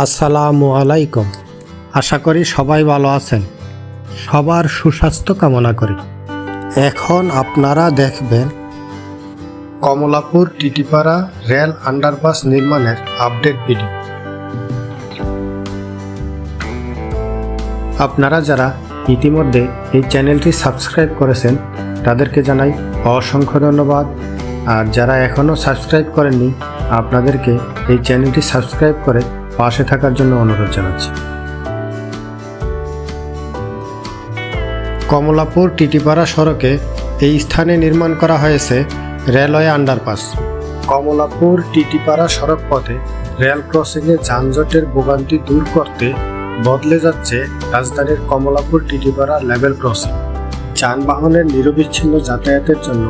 আসসালামু আলাইকুম। আশা করি সবাই ভালো আছেন। সবার সুস্বাস্থ্য কামনা করি। এখন আপনারা দেখবেন কমলাপুর টিটিপাড়া রেল আন্ডারপাস নির্মাণের আপডেট ভিডিও আপনারা যারা ইতিমধ্যে এই চ্যানেলটি সাবস্ক্রাইব করেছেন, তাদেরকে জানাই অসংখ্য ধন্যবাদ। আর যারা এখনও সাবস্ক্রাইব করেননি, আপনাদেরকে এই চ্যানেলটি সাবস্ক্রাইব করে পাশে থাকার জন্য অনুরোধ জানাচ্ছি। কমলাপুর টিটিপাড়া সড়কে এই স্থানে নির্মাণ করা হয়েছে রেলওয়ে আন্ডারপাস। কমলাপুর টিটিপাড়া সড়ক পথে রেল ক্রসিংয়ে যানজটের ভোগান্তি দূর করতে বদলে যাচ্ছে রাজধানীর কমলাপুর টিটিপাড়া লেভেল ক্রসিং। যানবাহনের নিরবিচ্ছিন্ন যাতায়াতের জন্য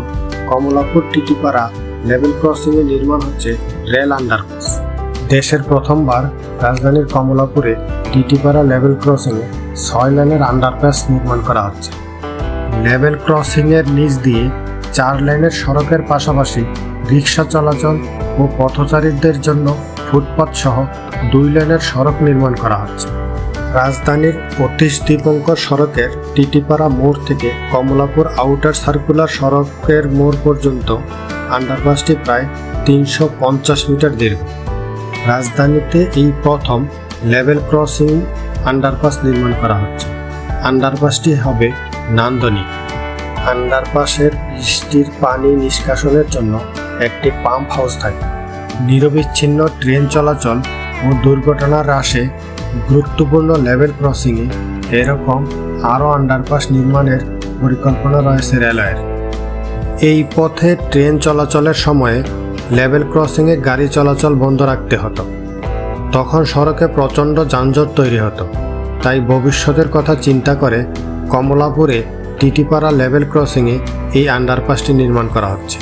কমলাপুর টিটিপাড়া লেভেল ক্রসিংয়ে নির্মাণ হচ্ছে রেল আন্ডারপাস। দেশের প্রথমবার রাজধানীর কমলাপুরে টিটিপাড়া লেভেল ক্রসিংয়ে ছয় লেনের আন্ডারপাস নির্মাণ করা হচ্ছে। লেভেল ক্রসিংয়ের নিচ দিয়ে চার লেনের সড়কের পাশাপাশি রিক্সা চলাচল ও পথচারীদের জন্য ফুটপাত সহ দুই লেনের সড়ক নির্মাণ করা হচ্ছে। রাজধানীর অতীশ দীপঙ্কর সড়কের টিটিপাড়া মোড় থেকে কমলাপুর আউটার সার্কুলার সড়কের মোড় পর্যন্ত আন্ডারপাসটি প্রায় তিনশো পঞ্চাশ মিটার দীর্ঘ। রাজধানীতে এই প্রথম লেভেল ক্রসিং আন্ডারপাস নির্মাণ করা হচ্ছে। আন্ডারপাসটি হবে নান্দনিক। আন্ডারপাসের বৃষ্টির পানি নিষ্কাশনের জন্য একটি পাম্প হাউস থাকে। নিরবিচ্ছিন্ন ট্রেন চলাচল ও দুর্ঘটনা হ্রাসে গুরুত্বপূর্ণ লেভেল ক্রসিংয়ে এরকম আরও আন্ডারপাস নির্মাণের পরিকল্পনা রয়েছে রেলওয়ের। এই পথে ট্রেন চলাচলের সময়ে লেভেল ক্রসিংয়ে গাড়ি চলাচল বন্ধ রাখতে হতো। তখন সড়কে প্রচণ্ড যানজট তৈরি হতো। তাই ভবিষ্যতের কথা চিন্তা করে কমলাপুরে টিটিপাড়া লেভেল ক্রসিংয়ে এই আন্ডারপাসটি নির্মাণ করা হচ্ছে।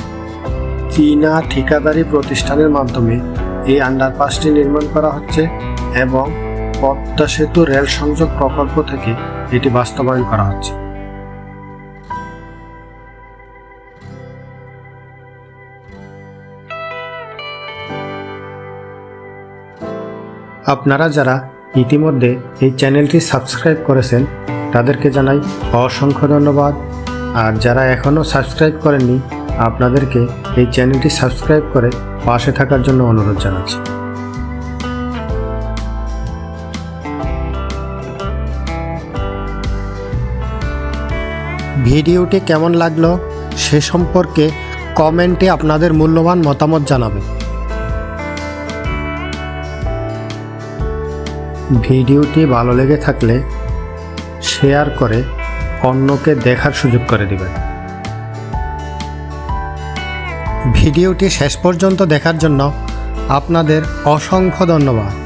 চীনা ঠিকাদারি প্রতিষ্ঠানের মাধ্যমে এই আন্ডারপাসটি নির্মাণ করা হচ্ছে এবং পদ্মা সেতু রেল সংযোগ প্রকল্প থেকে এটি বাস্তবায়ন করা হচ্ছে। আপনারা যারা ইতিমধ্যে এই চ্যানেলটি সাবস্ক্রাইব করেছেন, তাদেরকে জানাই অসংখ্য ধন্যবাদ। আর যারা এখনও সাবস্ক্রাইব করেননি, আপনাদেরকে এই চ্যানেলটি সাবস্ক্রাইব করে পাশে থাকার জন্য অনুরোধ জানাচ্ছি। ভিডিওটি কেমন লাগল, সে সম্পর্কে কমেন্টে আপনাদের মূল্যবান মতামত জানাবেন। ভিডিওটি ভালো লেগে থাকলে শেয়ার করে অন্যকে দেখার সুযোগ করে দিবেন। ভিডিওটি শেষ পর্যন্ত দেখার জন্য আপনাদের অসংখ্য ধন্যবাদ।